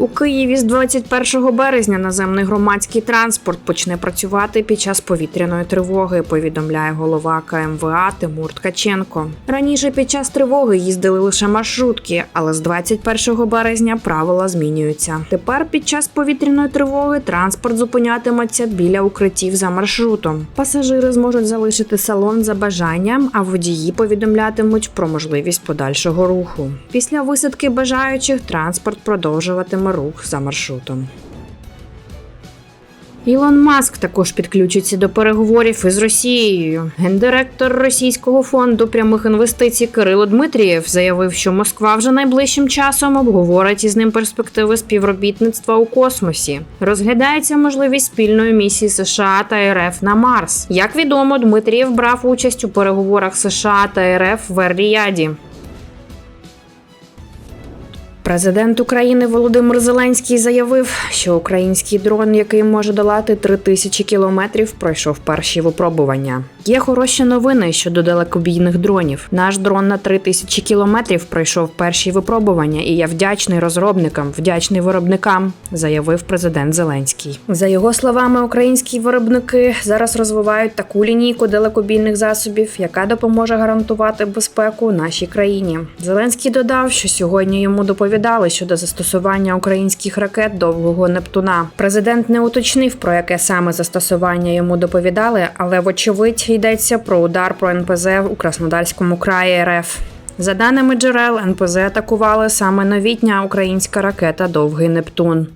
У Києві з 21 березня наземний громадський транспорт почне працювати під час повітряної тривоги. Повідомляє голова КМВА Тимур Ткаченко. Раніше під час тривоги їздили лише маршрутки, але з 21 березня правила змінюються. Тепер під час повітряної тривоги транспорт зупинятиметься біля укриттів за маршрутом. Пасажири зможуть залишити салон за бажанням, а водії повідомлятимуть про можливість подальшого руху. Після висадки бажаючих транспорт продовжуватиме рух за маршрутом. Ілон Маск також підключиться до переговорів із Росією. Гендиректор російського фонду прямих інвестицій Кирило Дмитрієв заявив, що Москва вже найближчим часом обговорить із ним перспективи співробітництва у космосі. Розглядається можливість спільної місії США та РФ на Марс. Як відомо, Дмитрієв брав участь у переговорах США та РФ в Ер-Ріяді. Президент України Володимир Зеленський заявив, що український дрон, який може долати 3 тисячі кілометрів, пройшов перші випробування. Є хороші новини щодо далекобійних дронів. Наш дрон на 3 тисячі кілометрів пройшов перші випробування, і я вдячний розробникам, вдячний виробникам, заявив президент Зеленський. За його словами, українські виробники зараз розвивають таку лінійку далекобійних засобів, яка допоможе гарантувати безпеку нашій країні. Зеленський додав, що сьогодні йому доповідали щодо застосування українських ракет довгого Нептуна. Президент не уточнив про яке саме застосування йому доповідали, але вочевидь йдеться про удар про НПЗ у Краснодарському краї РФ. За даними джерел, НПЗ атакували саме новітня українська ракета Довгий Нептун.